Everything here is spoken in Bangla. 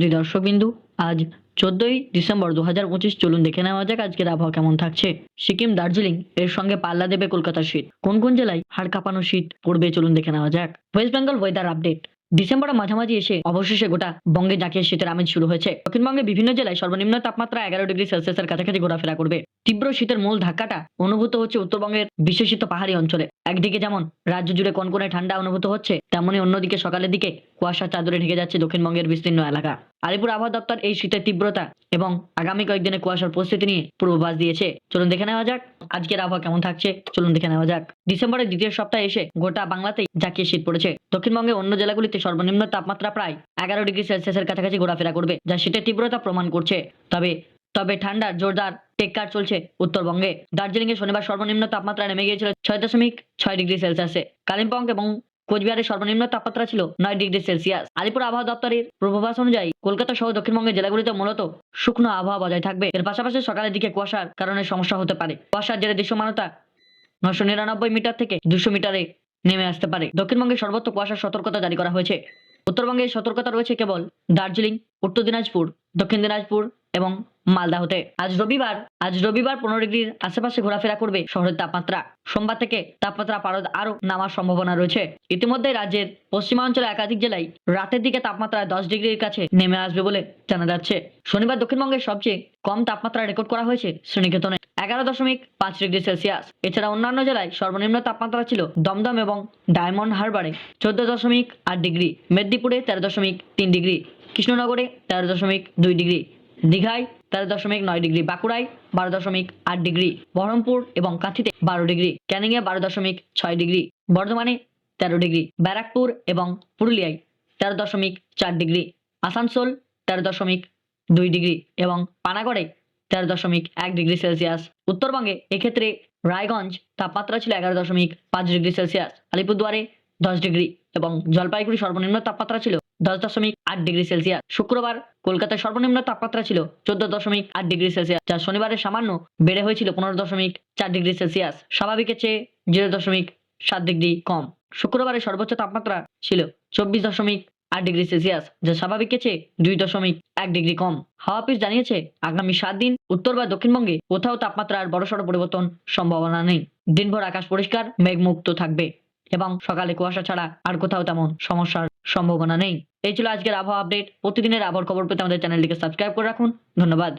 সুধী দর্শকবিন্দু, আজ চোদ্দই ডিসেম্বর দু হাজার পঁচিশ। চলুন দেখে নেওয়া যাক আজকের আবহাওয়া কেমন থাকছে। সিকিম, দার্জিলিং, এর সঙ্গে পাল্লা দেবে কলকাতার শীত। কোন কোন জেলায় হাড় কাঁপানো শীত পড়বে চলুন দেখে নেওয়া যাক। ওয়েস্ট বেঙ্গল ওয়েদার আপডেট ডিসেম্বরের মাঝামাঝি এসে অবশেষে গোটা বঙ্গে জাঁকিয়ে শীতের আমেজ শুরু হয়েছে। দক্ষিণবঙ্গে বিভিন্ন জেলায় সর্বনিম্ন তাপমাত্রা এগারো ডিগ্রি সেলসিয়াসের কাছাকাছি ঘোরাফেরা করবে। তীব্র শীতের মূল ধাক্কাটা অনুভূত হচ্ছে উত্তরবঙ্গের বিশেষিত পাহাড়ি অঞ্চলে। একদিকে যেমন রাজ্য জুড়ে কনকনে ঠান্ডা অনুভূত হচ্ছে, তেমনি অন্যদিকে সকালের দিকে কুয়াশার চাদরে ঢেকে যাচ্ছে দক্ষিণবঙ্গের বিস্তীর্ণ এলাকা। আলিপুর আবহাওয়া দপ্তর এই শীতের তীব্রতা এবং আগামী কয়েকদিনে কুয়াশার পরিস্থিতি নিয়ে পূর্বাভাস দিয়েছে। চলুন দেখে নেওয়া যাক, আজকের আবহাওয়া কেমন থাকছে। চলুন দেখে নেওয়া যাক। ডিসেম্বরের দ্বিতীয় সপ্তাহে এসে গোটা বাংলাতেই জাঁকিয়ে শীত পড়েছে। দক্ষিণবঙ্গে অন্য জেলাগুলিতে সর্বনিম্ন তাপমাত্রা প্রায় এগারো ডিগ্রি সেলসিয়াসের কাছাকাছি ঘোরাফেরা করবে, যা শীতের তীব্রতা প্রমাণ করছে। তবে তবে ঠান্ডার জোরদার, টেক্কার চলছে উত্তরবঙ্গে। দার্জিলিং এ শনিবার সর্বনিম্ন তাপমাত্রা নেমে গিয়েছিল ছয় দশমিক ছয় ডিগ্রি সেলসিয়াসে। কালিম্পং এবং কোচবিহারের সর্বনিম্ন তাপমাত্রা ছিল নয় ডিগ্রি সেলসিয়াস। আলিপুর আবহাওয়া দপ্তরের পূর্বাভাস অনুযায়ী কলকাতা সহ দক্ষিণবঙ্গের জেলাগুলিতে মূলত শুকনো আবহাওয়া বজায় থাকবে। এর পাশাপাশি সকালের দিকে কুয়াশার কারণে সমস্যা হতে পারে। কুয়াশার জেরে দৃশ্যমানতা নশো নিরানব্বই মিটার থেকে দুশো মিটারে নেমে আসতে পারে। দক্ষিণবঙ্গে সর্বত্র কুয়াশার সতর্কতা জারি করা হয়েছে। উত্তরবঙ্গে সতর্কতা রয়েছে কেবল দার্জিলিং, উত্তর দিনাজপুর, দক্ষিণ দিনাজপুর এবং মালদাহতে আজ রবিবার আজ রবিবার পনেরো ডিগ্রির আশেপাশে ঘোরাফেরা করবে শহরের তাপমাত্রা। সোমবার থেকে তাপমাত্রা পারদ আরও নামার সম্ভাবনা রয়েছে। ইতিমধ্যে রাজ্যের পশ্চিমাঞ্চলে একাধিক জেলায় রাতের দিকে তাপমাত্রা দশ ডিগ্রির কাছে নেমে আসবে বলে জানা যাচ্ছে। শনিবার দক্ষিণবঙ্গের সবচেয়ে কম তাপমাত্রা রেকর্ড করা হয়েছে শ্রেণীকেতনে, এগারো দশমিক পাঁচ ডিগ্রি সেলসিয়াস। এছাড়া অন্যান্য জেলায় সর্বনিম্ন তাপমাত্রা ছিল দমদম এবং ডায়মন্ড হারবারে চোদ্দ দশমিক আট ডিগ্রি, মেদিনীপুরে তেরো দশমিক তিন ডিগ্রি, কৃষ্ণনগরে তেরো দশমিক দুই ডিগ্রি দীঘায় তেরো দশমিক নয় ডিগ্রি, বাঁকুড়ায় বারো দশমিক আট ডিগ্রি, বহরমপুর এবং কাঁথিতে বারো ডিগ্রি, ক্যানিংয়ে বারো দশমিক ছয় ডিগ্রি, বর্ধমানে তেরো ডিগ্রি, ব্যারাকপুর এবং পুরুলিয়ায় তেরো দশমিক চার ডিগ্রি, আসানসোল তেরো দশমিক দুই ডিগ্রি এবং পানাগড়ে তেরো দশমিক এক ডিগ্রি সেলসিয়াস। উত্তরবঙ্গে এক্ষেত্রে রায়গঞ্জ তাপমাত্রা ছিল এগারো দশমিক পাঁচ ডিগ্রি সেলসিয়াস, আলিপুরদুয়ারে দশ ডিগ্রি এবং জলপাইগুড়ি সর্বনিম্ন তাপমাত্রা ছিল দশ দশমিক আট ডিগ্রি সেলসিয়াস। শুক্রবার কলকাতায় সর্বনিম্ন তাপমাত্রা ছিল চোদ্দ দশমিক আট ডিগ্রি সেলসিয়াস, যা শনিবারে সামান্য বেড়ে হয়েছিল পনেরো দশমিক চার ডিগ্রি সেলসিয়াস। স্বাভাবিকের চেয়ে জিরো দশমিক সাত ডিগ্রি কম। শুক্রবারে সর্বোচ্চ তাপমাত্রা ছিল চব্বিশ দশমিক আট ডিগ্রি সেলসিয়াস, যা স্বাভাবিকের চেয়ে দুই দশমিক এক ডিগ্রি কম। হাওয়া অফিস জানিয়েছে, আগামী সাত দিন উত্তর বা দক্ষিণবঙ্গে কোথাও তাপমাত্রার বড়সড় পরিবর্তন সম্ভাবনা নেই। দিনভর আকাশ পরিষ্কার, মেঘমুক্ত থাকবে। এবং সকালে কুয়াশা ছাড়া আর কোথাও তেমন সমস্যার সম্ভাবনা নেই। এই ছিল আজকের আবহাওয়া আপডেট প্রতিদিনের আবহাওয়ার খবর পেতে আমাদের চ্যানেলটিকে সাবস্ক্রাইব করে রাখুন। ধন্যবাদ।